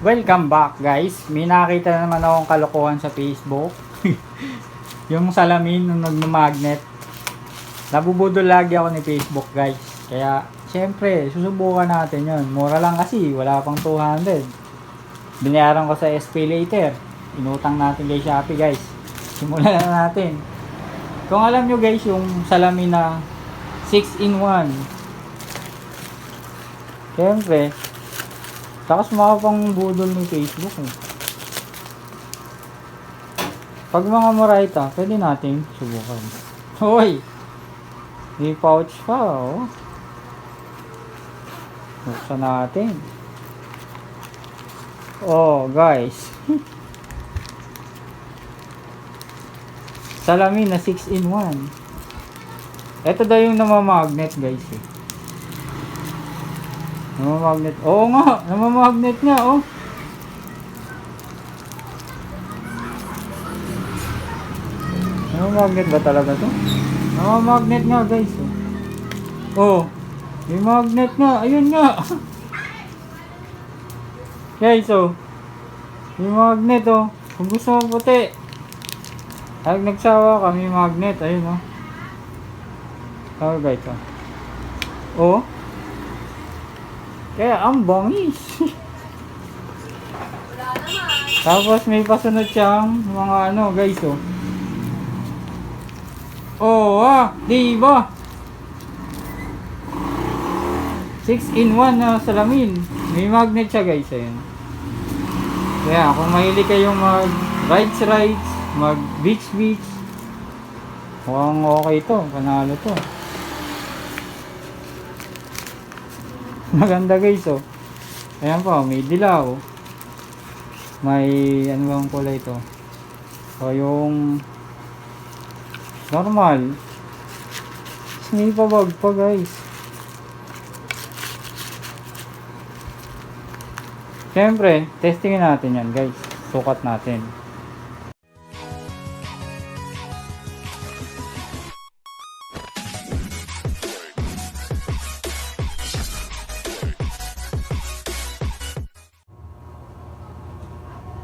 Welcome back guys. May nakita na naman akong kalokohan sa Facebook. yung salamin nung nagmamagnet. Nabubudol lagi ako ni Facebook guys. Kaya syempre susubukan natin yon. Mura lang kasi. Wala pang 200. Binayaran ko sa SP later. Inutang natin kay Shopee guys. Simulan na natin. Kung alam nyo guys yung salamin na 6 in 1. Syempre, Tapos mga pang budol ni Facebook eh. Pag mga Moraita, pwede natin subukan. Hoy! May pouch pa oh. Buksan natin. Oh, guys. Salamin na 6 in 1. Ito daw yung namamagnet guys eh. Namamagnet. Oo nga, namamagnet nga, oh. Namamagnet ba talaga to? Namamagnet nga, guys. Oh, oh may magnet nga. Ayun nga. guys, oh. May magnet, oh. Kung gusto mo puti. Pag nagsawa ka, may magnet. Ayun, oh. Oh, guys, oh. Oh. Kaya ang bangis. Tapos may pasunod siyang mga ano guys oh. Oh ah, di ba? 6 in 1 na salamin. May magnet siya guys ayun. Kaya kung mahilig kayong mag rides rides, mag beach beach, mukhang okay to, panalo to. Maganda guys oh. Ayan pa, may dilaw. May ano bang kulay ito? O yung normal. Tapos May pabag pa guys. Siyempre, testingin natin yan guys. Sukat natin.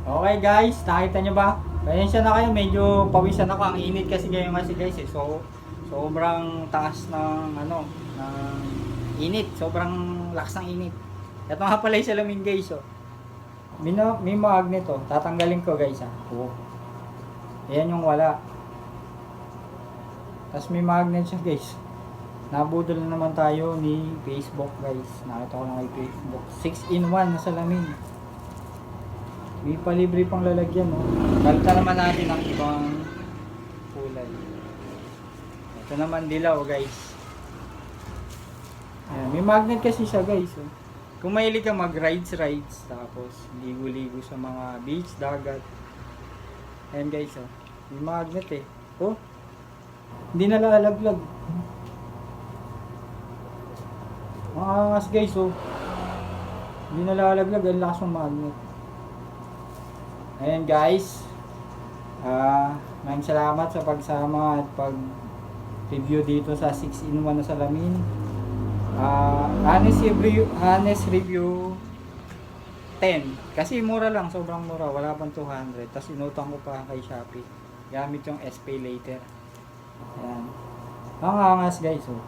Okay guys, nakita nyo ba? Pasensya na kayo, medyo pawisan ako. Ang init kasi ngayon kasi guys eh. So, sobrang taas ng ano, ng init. Sobrang lakas ng init. Ito nga pala yung salamin guys oh. Mino, may magnet oh. Tatanggalin ko guys ah. Oh. Ayan yung wala. Tapos may magnet siya guys. Nabudol na naman tayo ni Facebook guys. Nakita ko lang kay Facebook. 6 in 1 na salamin. May palibre pang lalagyan, no? Kalta naman natin ang ibang kulay. Ito naman dilaw, guys. Ayan, may magnet kasi siya, guys. Oh. Kung mahilig ka mag-rides, rides, tapos ligo-ligo sa mga beach, dagat. Ayan, guys, oh. May magnet, eh. Oh, hindi na lalaglag. Mga angas, guys, oh. Hindi na lalaglag, ang lakas magnet. Ayan guys. Ah, maraming salamat sa pagsama at pag review dito sa 6 in 1 na salamin. Ah, honest review, honest review 10. Kasi mura lang, sobrang mura, wala pang 200. Tapos inutang ko pa kay Shopee. Gamit yung SP later. Ayan. Ang angas guys, oh.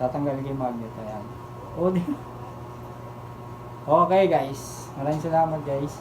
Tatanggalin yung magnet. Ayan. Oh. Okay guys. Maraming salamat guys.